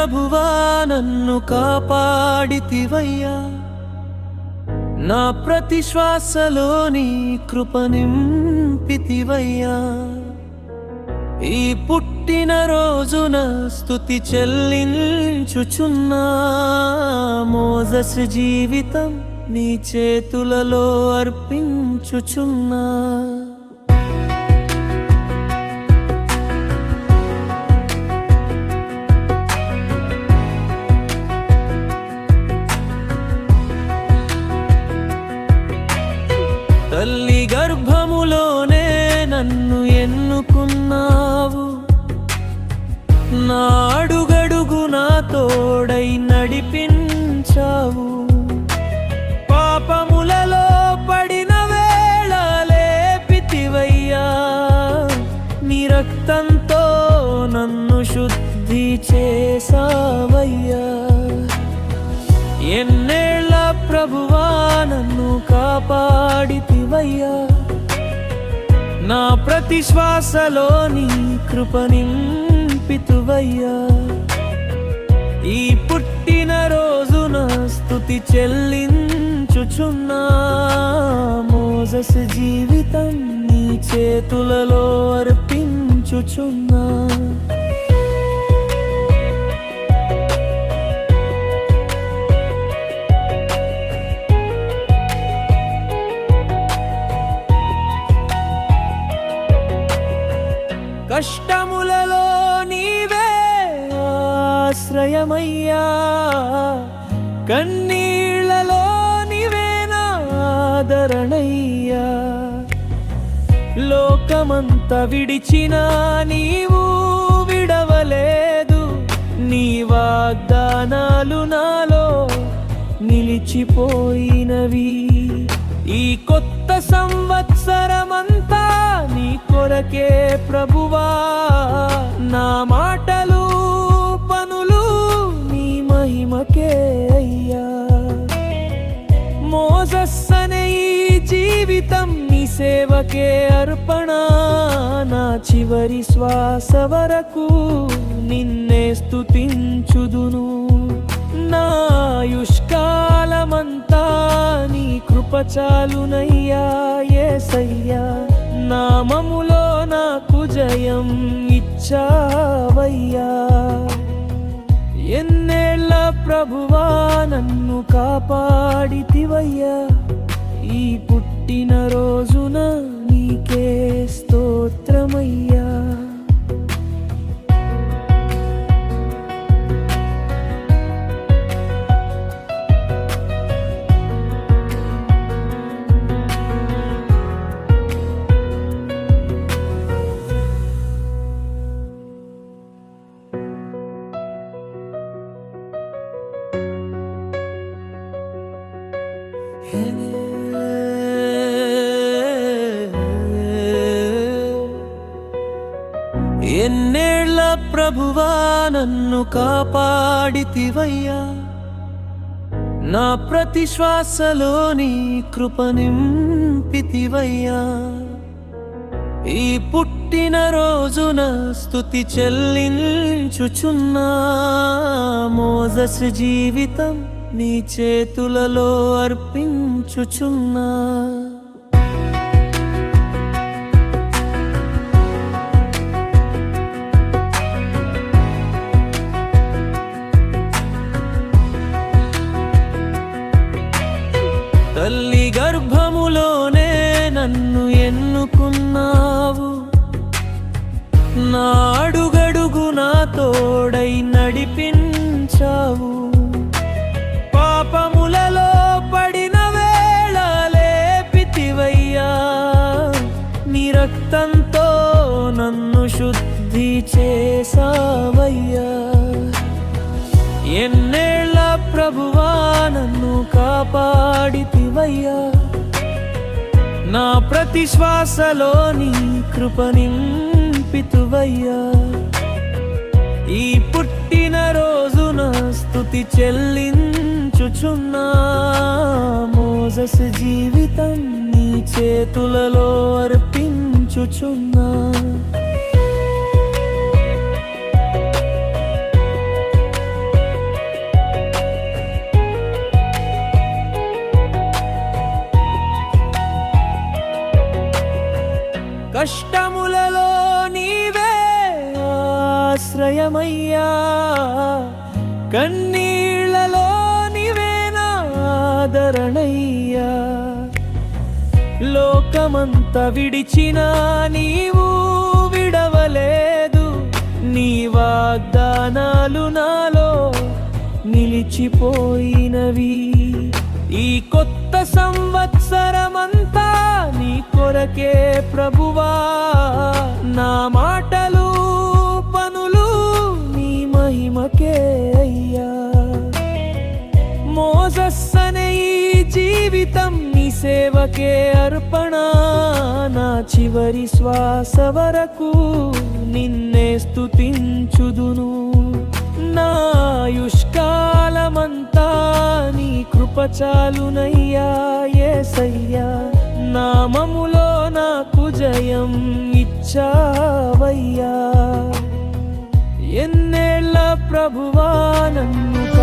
ప్రభువా నన్ను కాపాడితివయ్యా. నా ప్రతి శ్వాసలోని కృప నింపితివయ్యా. ఈ పుట్టిన రోజున స్థుతి చెల్లించుచున్నా. మోజస్ జీవితం నీ చేతులలో అర్పించుచున్నా. తోడై నడిపించావు. పాపములలో పడిన వేళ లేపితివయ్యా నీ రక్తంతో నన్ను శుద్ధి చేసావయ్యా ఎన్నేళ్ళ ప్రభువా నన్ను కాపాడితివయ్యా. నా ప్రతి శ్వాసలోని కృప నింపితువయ్యా. స్థుతి చెల్లించుచున్నా. మోజస్ జీవితం నీ చేతులలో అర్పించుచున్నా. కష్టములలో నీవే ఆశ్రయమయ్యా. కన్నీళ్ళలో శరణయ్యా. లోకమంత విడిచిన నీవు విడవలేదు. నీ వాగ్దానాలు నాలో నిలిచిపోయినవి. ఈ కొత్త సంవత్సరమంతా నీ కొరకే ప్రభువా. నా మాటలు సేవకే అర్పణ. నా చివరి శ్వాస వరకు నిన్నే స్థుతించుదును నాయుష్కాలమంతా నీ కృపచాలునయ్యా ఏసయ్యా. నామములో నాకు జయం ఇచ్చావయ్యా. ఎన్నేళ్ళ ప్రభువా నన్ను కాపాడితివయ్యా. నీకే స్తోత్రమయ్యా ఎన్నేళ్ళ ప్రభువా నన్ను కాపాడితివయ్యా? నా ప్రతి శ్వాసలోని కృప నింపితివయ్యా? ఈ పుట్టిన రోజున స్థుతి చెల్లించుచున్నా మోజస్ జీవితం నీ చేతులలో అర్పించుచున్నా. తోడై నడిపించావు. పాపములలో పడిన వేళ లేపితివయ్యా నీ రక్తంతో నన్ను శుద్ధి చేసావయ్యా ఎన్నేళ్ళ ప్రభువా నన్ను కాపాడితివయ్యా. నా ప్రతి శ్వాసలోని కృప నింపితువయ్యా. ఈ పుట్టిన రోజున స్థుతి చెల్లించుచున్నా మోజస్ జీవితం నీ చేతులలో అర్పించుచున్నా కష్టం ఆశ్రయమయ్యా కన్నీళ్ళలో నీవేనాదరణయ్యా లోకమంత విడిచిన నీవు విడవలేదు నీ వాగ్దానాలు నాలో నిలిచిపోయినవి. ఈ కొత్త సంవత్సరమంతా నీ కొరకే ప్రభువా నా మాటలు జీవితం నీ సేవకే అర్పణ. నా చివరి శ్వాస వరకు నిన్నే స్థుతించుదును నాయుష్కాలమంతా నీ కృప ఏసయ్యా. నామములో నాకు జయం ఇచ్చావయ్యా. ఎన్నేళ్ళ ప్రభువా నన్ను